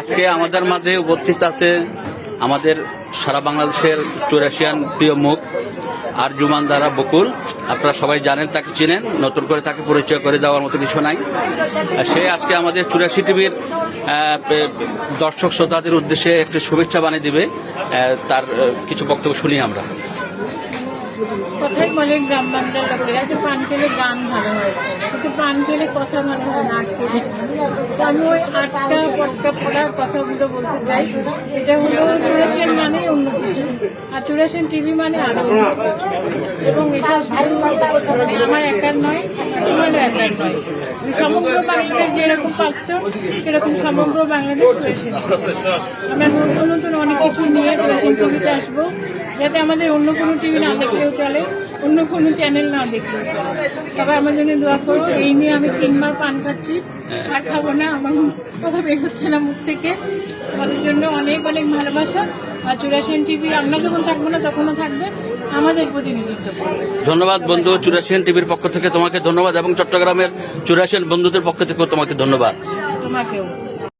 আজকে আমাদের মাঝে উপস্থিত আছে আমাদের সারা বাংলাদেশের চুরাশিয়ান প্রিয় মুখ আর জুমান দ্বারা বকুল। আপনারা সবাই জানেন, তাকে চিনেন, নতুন করে তাকে পরিচয় করে দেওয়ার মতো কিছু নাই। সে আজকে আমাদের চুরাশি টিভির দর্শক শ্রোতাদের উদ্দেশ্যে একটি শুভেচ্ছা বানিয়ে দিবে। তার কিছু বক্তব্য শুনি আমরা। কথাই বলে গ্রাম বাংলার লোকেরা যে পান খেলে গান ভালো হয়। কিন্তু পান খেলে কথা ভালো হয় আমি ওই আটটা পটকা পড়ার কথাগুলো বলতে চাই। এটা হলো চুরাশিয়ান মানে অন্য কিছু আর চুরাশিয়ান টিভি মানে আরও এবং এটা মানে আমার একার নয় তোমারও একার নয়। সমগ্র বাংলাদেশ যেরকম পাঁচটা, সেরকম সমগ্র বাংলাদেশ চুরাশিয়ান আমরা নতুন নতুন অনেক কিছু নিয়ে চুরাশিয়ান টিভিতে আসব। যাতে আমাদের অন্য কোনো টিভি না দেখলেও চলে অন্য কোনো চ্যানেল না দেখলেও চলে। সবাই আমার জন্য দোয়া করো এই নিয়ে আমি তিনবার পান খাচ্ছি আর খাব না আমার কথা বের হচ্ছে না মুখ থেকে। আমাদের জন্য অনেক অনেক ভালোবাসা আর চুরাশিয়ান টিভি আমরা যখন থাকব না তখনও থাকবে আমাদের প্রতিনিধিত্ব। করবে ধন্যবাদ বন্ধু চুরাশিয়ান টিভির পক্ষ থেকে তোমাকে ধন্যবাদ এবং চট্টগ্রামের চুরাশিয়ান বন্ধুদের পক্ষ থেকেও তোমাকে ধন্যবাদ। তোমাকেও।